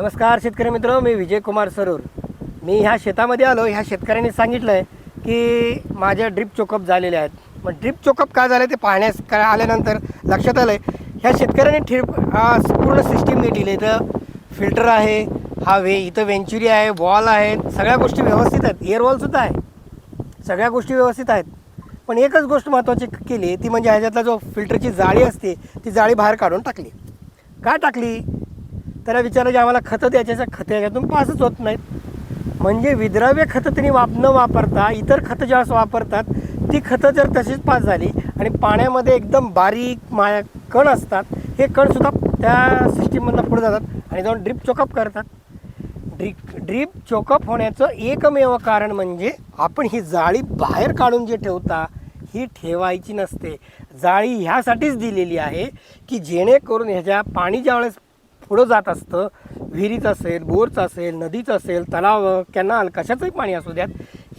नमस्कार शेतकरी मित्र मी विजय कुमार सरूर. मी ह्या शेतामध्ये आलो ह्या शेतकऱ्यांनी सांगितलं आहे की माझ्या ड्रीप चोकअप झालेले आहेत. मग ड्रीप चोकअप काय झालं ते पाहण्यास का आल्यानंतर लक्षात आलं आहे ह्या शेतकऱ्यांनी ठिप पूर्ण सिस्टीम नीट दिली इथं फिल्टर आहे हा वे इथं वेंचुरी आहे वॉल आहेत सगळ्या गोष्टी व्यवस्थित आहेत. एअरवॉलसुद्धा आहे. सगळ्या गोष्टी व्यवस्थित आहेत. पण एकच गोष्ट महत्त्वाची केली ती म्हणजे ह्याच्यातला जो फिल्टरची जाळी असते ती जाळी बाहेर काढून टाकली. का टाकली? त्याला विचारलं की आम्हाला खतं द्यायचे खतं याच्यातून पासच होत नाहीत. म्हणजे विद्राव्य खतं त्यांनी वाप न वापरता इतर खतं ज्यावेळेस वापरतात ती खतं जर तशीच पास झाली आणि पाण्यामध्ये एकदम बारीक माया कण असतात हे कणसुद्धा त्या सिस्टीममधनं पुढे जातात आणि जाऊन ड्रीप चोकअप करतात. ड्रिप ड्रीप चोकअप होण्याचं एकमेव कारण म्हणजे आपण ही जाळी बाहेर काढून जे ठेवता ही ठेवायची नसते. जाळी ह्यासाठीच दिलेली आहे की जेणेकरून ह्याच्या पाणी ज्यावेळेस पुढं जात असतं विहिरीचं असेल बोरचं असेल नदीचं असेल तलाव कॅनाल कशाचंही पाणी असू द्यात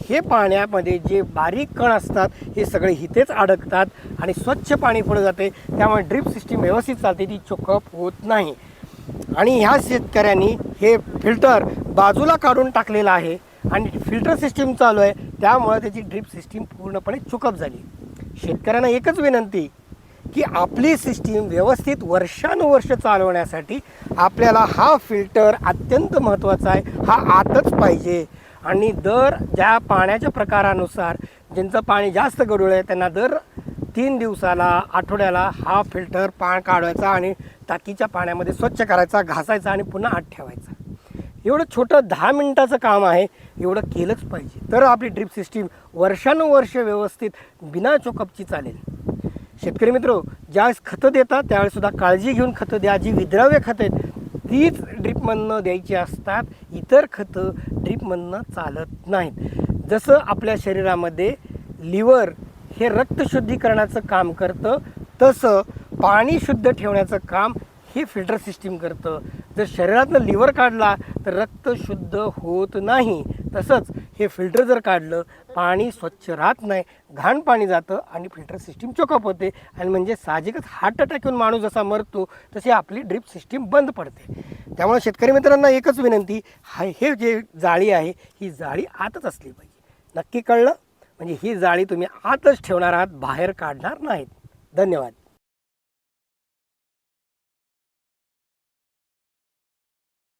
हे पाण्यामध्ये जे बारीक कण असतात हे सगळे इथेच अडकतात आणि स्वच्छ पाणी पुढं जाते. त्यामुळे ड्रिप सिस्टीम व्यवस्थित चालते ती चोकअप होत नाही. आणि ह्या शेतकऱ्यांनी हे फिल्टर बाजूला काढून टाकलेलं आहे आणि फिल्टर सिस्टीम चालू आहे. त्यामुळे त्याची ड्रिप सिस्टीम पूर्णपणे चुकअप झाली. शेतकऱ्यांना एकच विनंती की आपली सिस्टीम व्यवस्थित वर्षानुवर्ष चालवण्यासाठी आपल्याला हा फिल्टर अत्यंत महत्त्वाचा आहे. हा आतच पाहिजे. आणि दर ज्या पाण्याच्या प्रकारानुसार ज्यांचं पाणी जास्त गडूळ आहे त्यांना दर तीन दिवसाला आठवड्याला हा फिल्टर पाण काढवायचा आणि टाकीच्या पाण्यामध्ये स्वच्छ करायचा घासायचा आणि पुन्हा आत ठेवायचा. एवढं छोटं दहा मिनटाचं काम आहे एवढं केलंच पाहिजे. तर आपली ड्रिप सिस्टीम वर्षानुवर्ष व्यवस्थित बिना चोकअपची चालेल. शेतकरी मित्र ज्यावेळेस खतं देतात त्यावेळेसुद्धा काळजी घेऊन खतं द्या. जी विद्राव्य खतं आहेत तीच ड्रीपमधनं द्यायची असतात. इतर खतं ड्रीपमधनं चालत नाहीत. जसं आपल्या शरीरामध्ये लिव्हर हे रक्त शुद्धीकरणाचं काम करतं तसं पाणी शुद्ध ठेवण्याचं काम हे फिल्टर सिस्टीम करतं. जर शरीरातनं लिव्हर काढला तर रक्त शुद्ध होत नाही. तसंच हे फिल्टर जर काढलं पाणी स्वच्छ राहत नाही घाण पाणी जातं आणि फिल्टर सिस्टीम चोकअप होते आणि म्हणजे साहजिकच हार्ट अटॅक येऊन माणूस जसा मरतो तशी आपली ड्रिप सिस्टीम बंद पडते. त्यामुळे शेतकरी मित्रांना एकच विनंती हा हे जे जाळी आहे ही जाळी आतच असली पाहिजे. नक्की कळलं? म्हणजे ही जाळी तुम्ही आतच ठेवणार आहात बाहेर काढणार नाहीत. धन्यवाद.